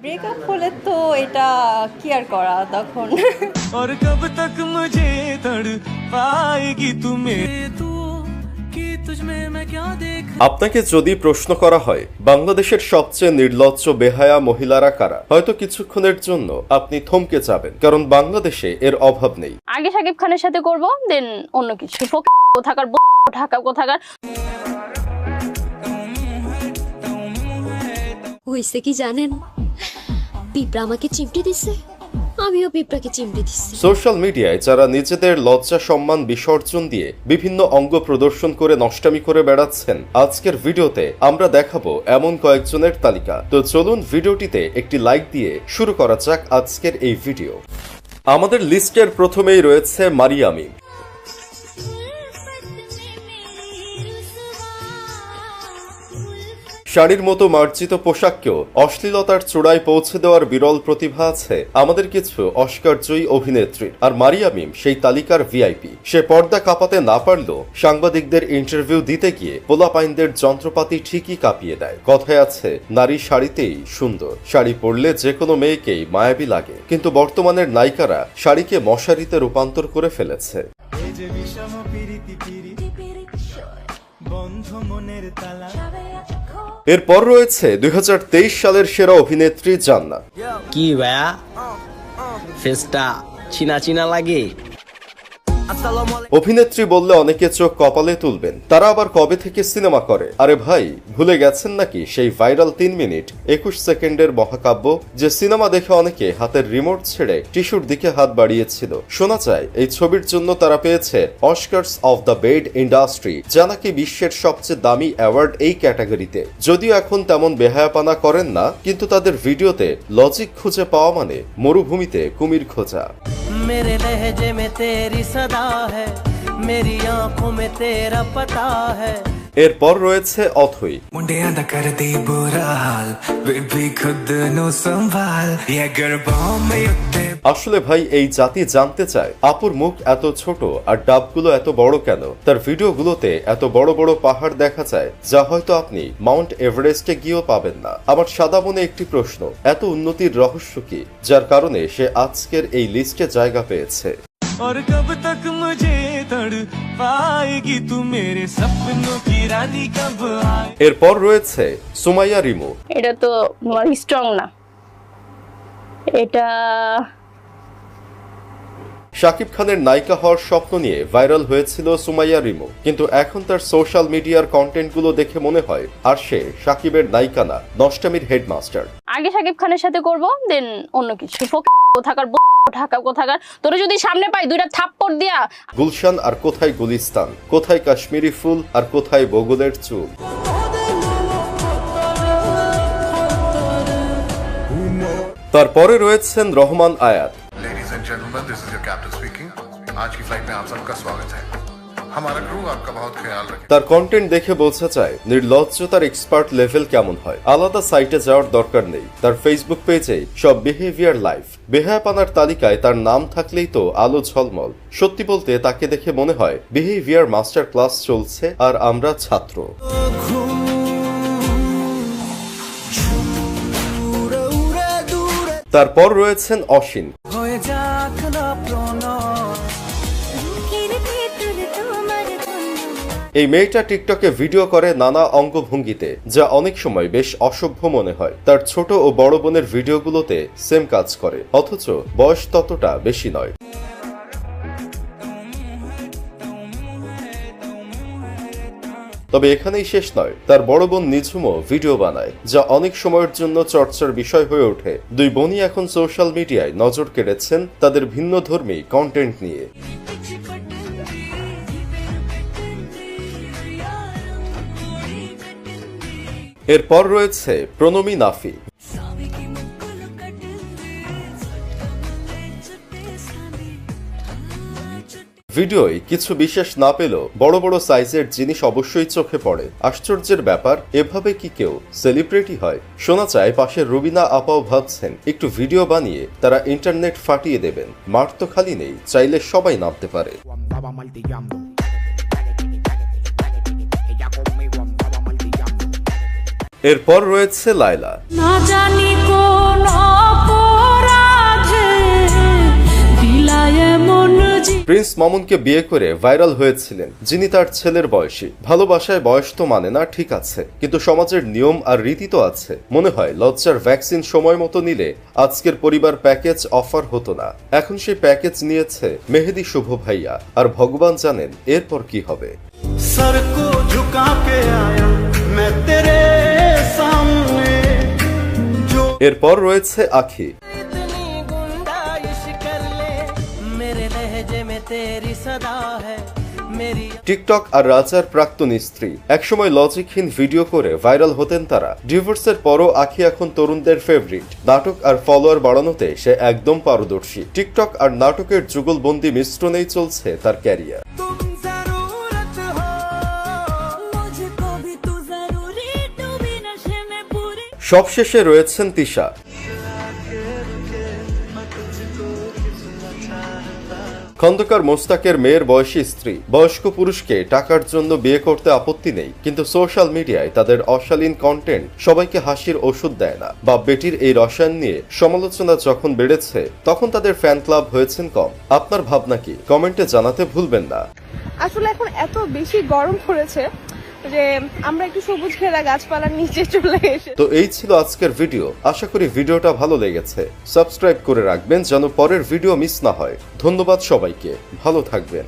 Breakup হলে তো এটা কি করা তখন। আর কব তক মুঝে তড় পাएगी তুমি? আপনাকে যদি প্রশ্ন করা হয় বাংলাদেশের সবচেয়ে নির্লজ্জ বেহায়া মহিলারা কারা? হয়তো কিছুক্ষণের জন্য আপনি থমকে যাবেন কারণ বাংলাদেশে এর অভাব নেই। আগে সাকিব খানের সাথে করব দেন অন্য কিছু। কোথাকার ঢাকা কোথাকার। হয়েছে কি জানেন? পিঁপড়া আমাকে চিমটি দিছে। আমিও পিঁপড়াকে চিমটি দিচ্ছি সোশ্যাল মিডিয়ায় যারা নিজেদের লজ্জা, সম্মান, বিসর্জন দিয়ে বিভিন্ন অঙ্গ প্রদর্শন করে নষ্টামি করে বেড়াচ্ছেন, আজকের ভিডিওতে আমরা দেখাবো এমন কয়েকজনের তালিকা। তো চলুন ভিডিওটিতে একটি লাইক দিয়ে শুরু করা যাক আজকের এই ভিডিও। আমাদের লিস্টের প্রথমেই রয়েছে মারিয়ামি। শাড়ির মতো মার্জিত পোশাককেও অশ্লীলতার চূড়ায় পৌঁছে দেওয়ার বিরল প্রতিভা আছে আমাদের কিছু অস্কারজয়ী অভিনেত্রীর আর মারিয়া মিম সেই তালিকার ভিআইপি সে পর্দা কাঁপাতে না পারলেও সাংবাদিকদের ইন্টারভিউ দিতে গিয়ে পোলাপাইনদের যন্ত্রপাতি ঠিকই কাঁপিয়ে দেয় কথায় আছে নারী শাড়িতেই সুন্দর শাড়ি পরলে যে কোনো মেয়েকেই মায়াবী লাগে কিন্তু বর্তমানের নায়িকারা শাড়িকে মশারিতে রূপান্তর করে ফেলেছে বন্ধ মনের তালা এরপর রয়েছে দুই হাজার তেইশ সালের সেরা অভিনেত্রী জান্নাত। কি ভাইয়া? ফেসটা চিনা চিনা লাগে? অভিনেত্রী বললে অনেকে চোখ কপালে তুলবেন। তারা আবার কবে থেকে সিনেমা করে? আরে ভাই ভুলে গেছেন নাকি সেই ভাইরাল তিন মিনিট? একুশ সেকেন্ডের মহাকাব্য যে সিনেমা দেখে অনেকে হাতের রিমোট ছেড়ে টিস্যুর দিকে হাত বাড়িয়েছিল। শোনা যায় এই ছবির জন্য তারা পেয়েছে Oscars of the bed industry যা নাকি বিশ্বের সবচেয়ে দামি অ্যাওয়ার্ড এই ক্যাটাগরিতে। যদিও এখন তেমন বেহায়াপানা করেন না কিন্তু তাদের ভিডিওতে লজিক খুঁজে পাওয়া মানে মরুভূমিতে কুমির খোঁজা। মেরে মে তেরি সদা पता है मेरी आंखों में तेरा पता है। এরপর রয়েছে অথই। মুন্ডিয়া না কর দে বুরা বেবি খুদ নো সম্ভাল ইয়া গর্ভোঁ মে আসলে ভাই এই জাতি জানতে চায় আপুর মুখ এত ছোট আর ডাবগুলো এত বড় কেন? তার ভিডিওগুলোতে এত বড় বড় পাহাড় দেখা যায় যা হয়তো আপনি মাউন্ট এভারেস্টে গিয়েও পাবেন না। আমার সাদা মনে একটি প্রশ্ন এত উন্নতির রহস্য কি যার কারণে সে আজকের এই লিস্টে জায়গা পেয়েছে? और कब तक मुझे तड़ पाएगी तू मेरे सपनों की रानी कब आए এরপর রয়েছে সুমাইয়া রিমু এটা তো স্ট্রং না এটা শাকিব খানের নায়িকা হওয়ার স্বপ্ন নিয়ে ভাইরাল হয়েছিল সুমাইয়া রিমু কিন্তু এখন তার সোশ্যাল মিডিয়ার কন্টেন্টগুলো দেখে মনে হয় আর সে শাকিবের নায়িকা না নষ্টামির হেডমাস্টার আগে সাকিব খানের সাথে করব দেন অন্য কিছু ফোক কোথাকার ব- ঢাকা কোথাকার তোরা যদি সামনে পাই দুইটা থাপ্পড় দিয়া গুলশান আর কোথায় গুলিস্তান কোথায় কাশ্মীরি ফুল আর কোথায় বগুলের চুল তারপরে রয়েছেন Rahman Ayat ladies and gentleman this is your captain speaking आज की फ्लाइट में आप सबका स्वागत है তার কন্টেন্ট দেখে বোঝা যায় নির্লজ্জতার এক্সপার্ট লেভেল কেমন হয়? আলাদা সাইটে যাওয়ার দরকার নেই। তার ফেসবুক পেজে সব বিহেভিয়ার লাইফ বেহায়াপানার তালিকায় তার নাম থাকলেই তো আলো ঝলমল। সত্যি বলতে তাকে দেখে মনে হয় বিহেভিয়ার মাস্টার ক্লাস চলছে আর আমরা ছাত্র। তারপর রয়েছেন অসীন হয়ে যাক না এই মেয়েটা টিকটকে ভিডিও করে নানা অঙ্গভঙ্গিতে, যা অনেক সময় বেশ অসভ্য মনে হয়। তার ছোট ও বড় বোনের ভিডিওগুলোতে সেম কাজ করে, অথচ বয়স ততটা বেশি নয়। তবে এখানেই শেষ নয়। তার বড় বোন নিঝুমও ভিডিও বানায়, যা অনেক সময়ের জন্য চর্চার বিষয় হয়ে ওঠে। দুই বোনই এখন সোশ্যাল মিডিয়ায় নজর কেড়েছেন তাদের ভিন্ন ধর্মী কন্টেন্ট নিয়ে। এরপর রয়েছে প্রণমী নাফি। ভিডিওয় কিছু বিশেষ না পেলেও বড় বড় সাইজের জিনিস অবশ্যই চোখে পড়ে। আশ্চর্যের ব্যাপার এভাবে কি কেউ সেলিব্রিটি হয়? শোনা যায় পাশের রুবিনা আপাও ভাবছেন একটু ভিডিও বানিয়ে তারা ইন্টারনেট ফাটিয়ে দেবেন। মাঠ তো খালি নেই চাইলে সবাই নামতে পারে। এরপর রয়েছে লাইলা প্রিন্স মামুনকে বিয়ে করে ভাইরাল হয়েছিলেন। যিনি তার ছেলের বয়সী। ভালোবাসায় বয়স তো মানে না ঠিক আছে। কিন্তু সমাজের নিয়ম আর রীতি তো আছে। মনে হয় লজ্জার ভ্যাকসিন সময় মতো নিলে আজকের পরিবার প্যাকেজ অফার হতো না। এখন সেই প্যাকেজ নিয়েছে মেহেদি শুভ ভাইয়া। আর ভগবান জানেন এরপর কি হবে। ঝুকা আয়া এরপর রয়েছে আখি। টিকটক আর রাজার প্রাক্তন স্ত্রী একসময় লজিকহীন ভিডিও করে ভাইরাল হতেন তারা। ডিভোর্সের পরও আখি এখন তরুণদের ফেভারিট নাটক আর ফলোয়ার বাড়ানোতে সে একদম পারদর্শী। টিকটক আর নাটকের যুগলবন্দি মিশ্রণেই চলছে তার ক্যারিয়ার সবশেষে রয়েছেন তিশা। খন্দকার মোস্তাকের মেয়ের বয়সী স্ত্রী। বয়স্ক পুরুষকে টাকার জন্য বিয়ে করতে আপত্তি নেই, কিন্তু সোশ্যাল মিডিয়ায় তাদের অশালীন কন্টেন্ট সবাইকে হাসির ওষুধ দেয় না। বা বেটির এই রসায়ন নিয়ে সমালোচনা যখন বেড়েছে, তখন তাদের ফ্যান ক্লাব হয়েছেন কম। আপনার ভাবনা কি? কমেন্টে জানাতে ভুলবেন না। আসলে এখন এত বেশি গরম পড়েছে যে আমরা একটু সবুজ ঘেরা গাছপালার নিচে চলে এসে তো এই ছিল আজকের ভিডিও। আশা করি ভিডিওটা ভালো লেগেছে। সাবস্ক্রাইব করে রাখবেন যেন পরের ভিডিও মিস না হয়। ধন্যবাদ সবাইকে। ভালো থাকবেন।